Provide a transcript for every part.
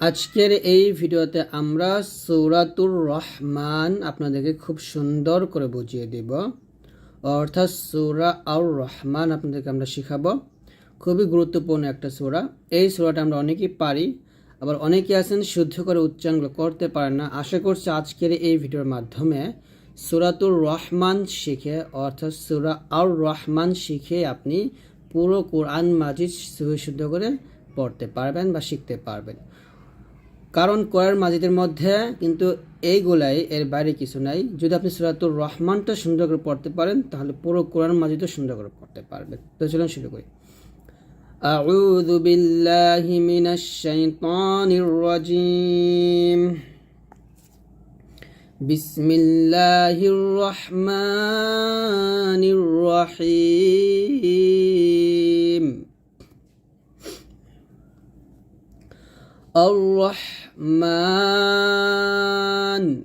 আজকের এই ভিডিওতে আমরা সৌরাতুর রহমান আপনাদেরকে খুব সুন্দর করে বুঝিয়ে দেব। অর্থাৎ সৌরা আর রহমান আপনাদেরকে আমরা শিখাবো। খুবই গুরুত্বপূর্ণ একটা সৌরা। এই সৌরাটা আমরা অনেকেই পারি, আবার অনেকে আছেন শুদ্ধ করে উচ্চারণগুলো করতে পারেন না। আশা করছি আজকের এই ভিডিওর মাধ্যমে সুরাতুর রহমান শিখে, অর্থাৎ সুরা আর রহমান শিখে আপনি পুরো কোরআন মাজিদ শুদ্ধ করে পড়তে পারবেন বা শিখতে পারবেন। কারণ কোরআন মাজিদের মধ্যে কিন্তু এইগুলাই এর বাইরে কিছু নাই যদি আপনি সুরাতুর রহমানটা সুন্দর করে পড়তে পারেন তাহলে পুরো কোরআন মাজিদও সুন্দর করে পড়তে পারবেন তো চলুন শুরু করি أعوذ بالله من الشيطان الرجيم بسم الله الرحمن الرحيم রহমান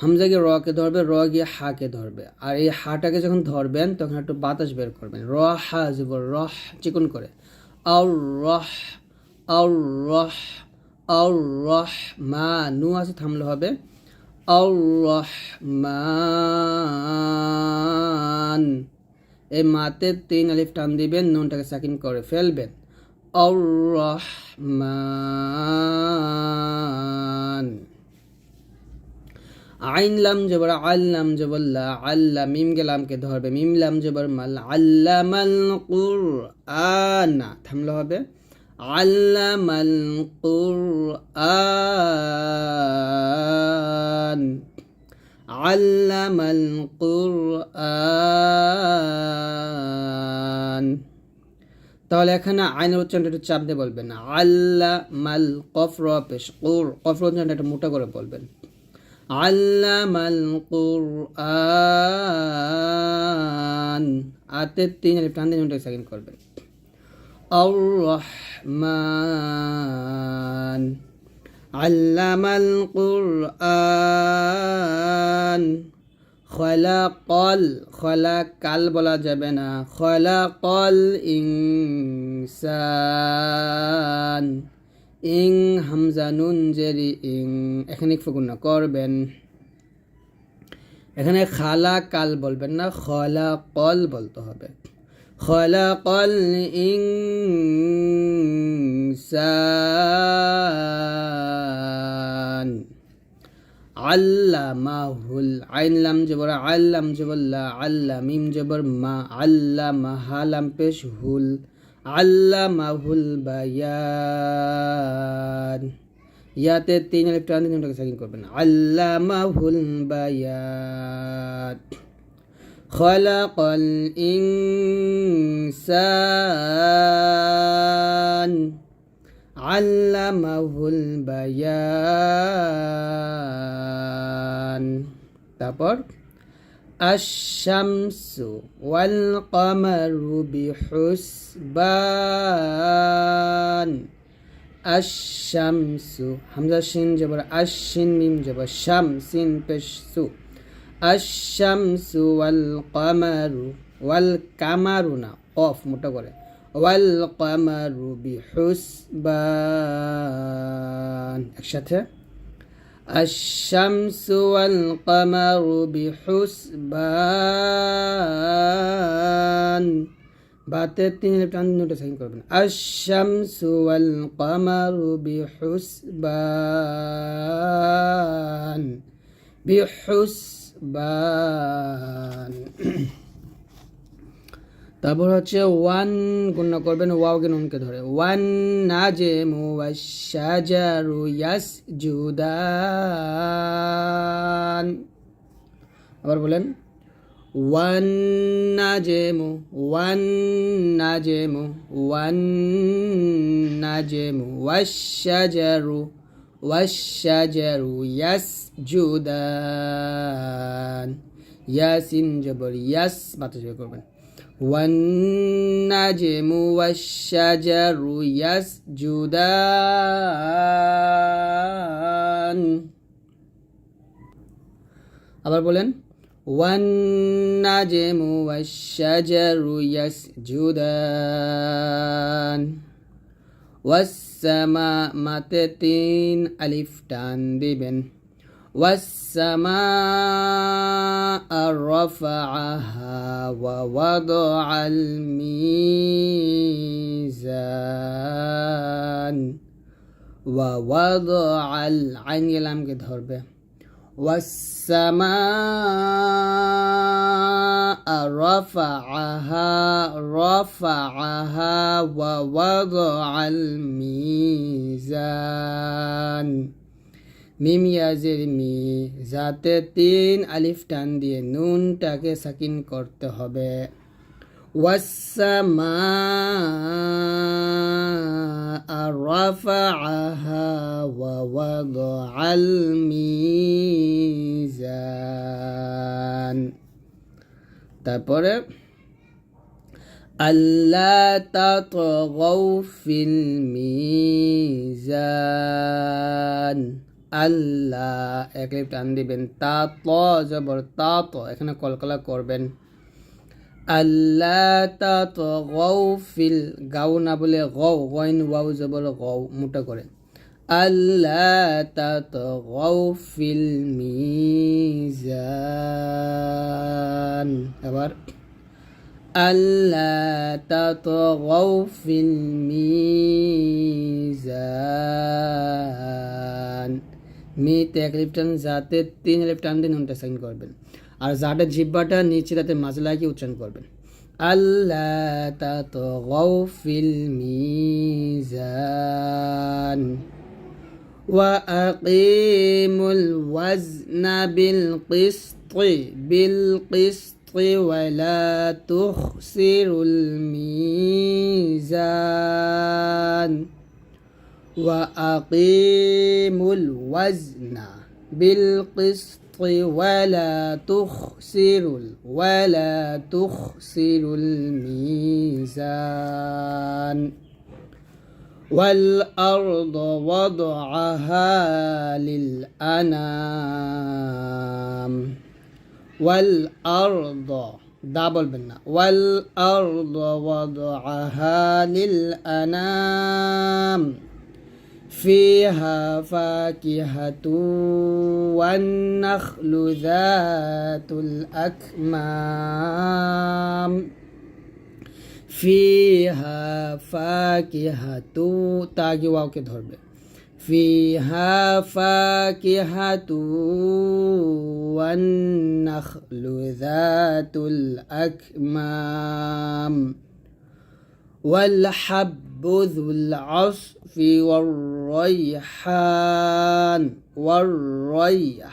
হামজাকে গিয়ে রকে ধরবে, র গিয়ে হাকে ধরবে। আর এই হাটাকে যখন ধরবেন, তখন একটু বাতাস বের করবেন। র হা জীব রহ চিকন করে। আউ রহ আউ রহ আউ রহ মা নু আছে থামলে হবে। আউ রহ মান এই মাতে তিন আলিফ টান দিবেন, নুনটাকে সাকিন করে ফেলবেন। রহমান আইন লাম জবর আল্লাম জবল্লা আল্লা মিম গেলামকে ধরবে মিম লাম জবর মাল আল্লামাল কুর আনা থামলে হবে আল্লামাল কুর আন আল্লামাল কুর আন তাহলে এখানে আইনের উচ্চারণটা একটু চাপ দিয়ে বলবেন আল্লা মাল কফর পেশ কোর। কফর উচ্চারণটা একটু মোটা করে বলবেন। আল্লাহ মাল কোর আতে তিন আলিফ, টান দিন সেকেন্ড করবেন। আল্লা মাল কোর খয়লা কল খয়লা কাল বলা যাবে না। খয়লা কল ইংসান ইং, হামজা, নুন, জেরি, ইং। এখানে ফকুন্না করবেন। এখানে খালা কাল বলবেন না খয়লা কল বলতে হবে। খয়লা কল ইং আল্লামাহুল আইন লাম জবর আল্লাম জবল্লা আল্লাহ মিম জবর মা আল্লামা হালাম পেশ হুল আল্লামাহুল বায়ান ইয়াতে তিন আলিফ টান দিন ওটাকে সাকিন করবেন আল্লামাহুল বায়ান خلق الإنسان আল্লামাহুল বায়ান। তারপর আশামসু ওয়াল কামারু বিহুসবান। আশামসু হামজা সিন জবর আশিন মিম, জবর, শাম, সিন, পেশু আশামসু ওয়াল কামারু ওয়াল কামারু না অফ মোটা করে। والقمر بحسبان একসাথে الشمس والقمر بحسبان বাতে তিন লিপ টান দুটো সাইন করবেন الشمس والقمر بحسبان بحسبان তারপর হচ্ছে ওয়ান গুণনা করবেন, ওয়াও ওয়াওকে নুনকে ধরে। ওয়ান নাজে মুওয়াশাজারু ইয়াস জুদান আবার বলেন, ওয়ান নাজেমু ওয়ান নাজেমু ওয়ান নাজেমু ওয়াশাজারু ওয়াশাজারু ইয়াস জুদান ইয়াসিন জবর, ইয়াস বাতাস করবেন। والنجم والشجر يسجدان আবার বলেন والنجم والشجر يسجدان ওয়াসামা মাতে তিন আলিফ টান দিবেন والسماء رفعها ووضع الميزان ووضع العين. لم يظهر به والسماء رفعها رفعها ووضع الميزان. মিম ইয়াজের মি যাতে তিন আলিফ টান দিয়ে নুনটাকে সাকিন করতে হবে والسماء رفعها ووضع الميزان তারপরে আল্লাহ তাতগাউ ফিল মিজান আল্লাহ এক একলিপ টান দিবেন। তা, ত, জবর, তা, ত, এখানে কলকলা করবেন। আল্লাহ তা, ত গৌ ফিল, গাও না বলে গৌ গইন, ওয়াও, জবর গৌ মোটা করে। আল্লাহ তা, ত গৌ ফিল, মিজান। আবার আল্লাহ তা, তো গৌ ফিল, মি মিতে এক লিপটান যাতে তিন লিপটান দিন নুনটা সাইন করবেন আর যাটা জিব্বাটা নিচে তাতে মাঝে লাগিয়ে উচ্চারণ করবেন আল্লাহ তা তো গৌফিল মিজান وأقيموا الوزن بالقسط بالقسط ولا تخسروا الميزان وأقيموا الوزن بالقسط ولا تخسروا ولا تخسروا الميزان والأرض وضعها للأنام والأرض دبل بنا والأرض وضعها للأنام فيها فاكهة والنخل ذات الأكمام. فيها فاكهة تاجي واو كده دھر فيها فاكهة والنخل ذات الأكمام. والحب ذو العصف والريحان والريحان.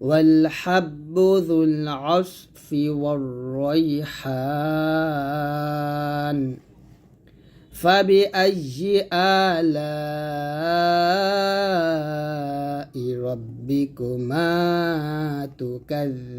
والحب ذو العصف والريحان. فبأي آلاء ربكما تكذبان؟